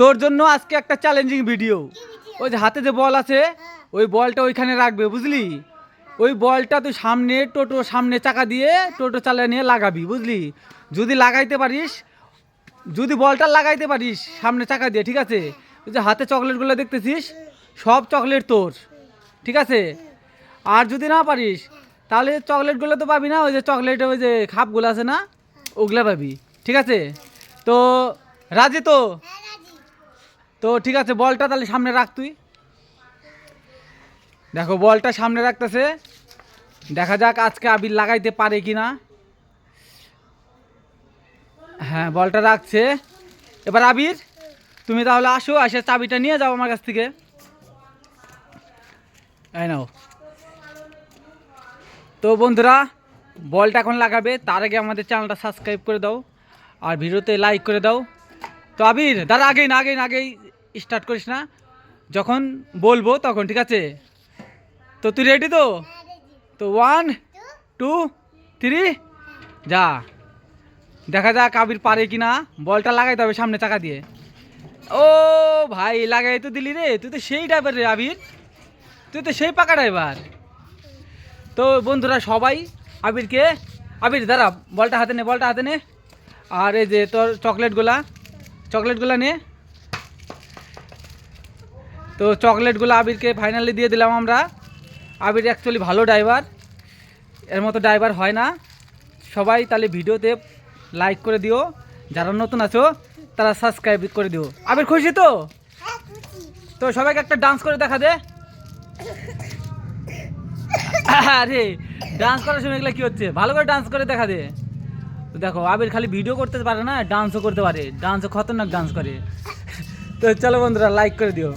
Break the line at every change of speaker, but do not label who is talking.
তোর জন্য আজকে একটা চ্যালেঞ্জিং ভিডিও ওই যে হাতে যে বল আছে, ওই বলটা ওইখানে রাখবে, বুঝলি? ওই বলটা তুই সামনে টোটো সামনে চাকা দিয়ে টোটো চালিয়ে নিয়ে লাগাবি, বুঝলি? যদি লাগাইতে পারিস, যদি বলটা লাগাইতে পারিস সামনে চাকা দিয়ে, ঠিক আছে? ওই যে হাতে চকলেটগুলো দেখতেছিস, সব চকলেট তোর, ঠিক আছে? আর যদি না পারিস, তাহলে চকলেটগুলো তো পাবি না, ওই যে চকলেট ওই যে খাপগুলো আছে না, ওগুলো পাবি, ঠিক আছে? তো, রাজি তো? তো ঠিক আছে, বলটা তাহলে সামনে রাখ তুই। দেখো, বলটা সামনে রাখতেছে। দেখা যাক আজকে আবির লাগাইতে পারে কি না। হ্যাঁ বলটা রাখছে। এবার আবির, তুমি তাহলে আসো, এসে চাবিটা নিয়ে যাও আমার কাছ থেকে। নাও। তো বন্ধুরা, বলটা এখন লাগাবে, তার আগে আমাদের চ্যানেলটা সাবস্ক্রাইব করে দাও, আর ভিডিওতে লাইক করে দাও। তো আবির দাঁড়া আগেই না আগেই না, আগেই স্টার্ট করিস না, যখন বলব তখন, ঠিক আছে? তো তুই রেডি তো? তো ওয়ান টু থ্রি যা। দেখা যাক আবির পারে কি না বলটা লাগাইতে হবে সামনে চাকা দিয়ে। ও ভাই, লাগাই তো দিলি রে, তুই তো সেই ড্রাইভার রে আবির। তুই তো সেই পাকা ড্রাইভার তো বন্ধুরা সবাই, আবিরকে, আবির দাঁড়া, বলটা হাতে নে, বলটা হাতে নে। আর এই যে তোর চকলেটগুলা চকলেটগুলা নে। তো চকলেটগুলো আবিরকে ফাইনালি দিয়ে দিলাম আমরা। আবির অ্যাকচুয়ালি ভালো ড্রাইভার এর মতো ড্রাইভার হয় না। সবাই তাহলে ভিডিওতে লাইক করে দিও। যারা নতুন আছো তারা সাবস্ক্রাইব করে দিও। আবির খুশি তো? তো সবাইকে একটা ডান্স করে দেখা দে। আরে ডান্স করার সময় এগুলো কি হচ্ছে? ভালো করে ডান্স করে দেখা দে। দেখো আবির খালি ভিডিও করতে পারে না ডান্সও করতে পারে। ডান্সও খতরনাক ডান্স করে। তো চলো বন্ধুরা লাইক করে দিও।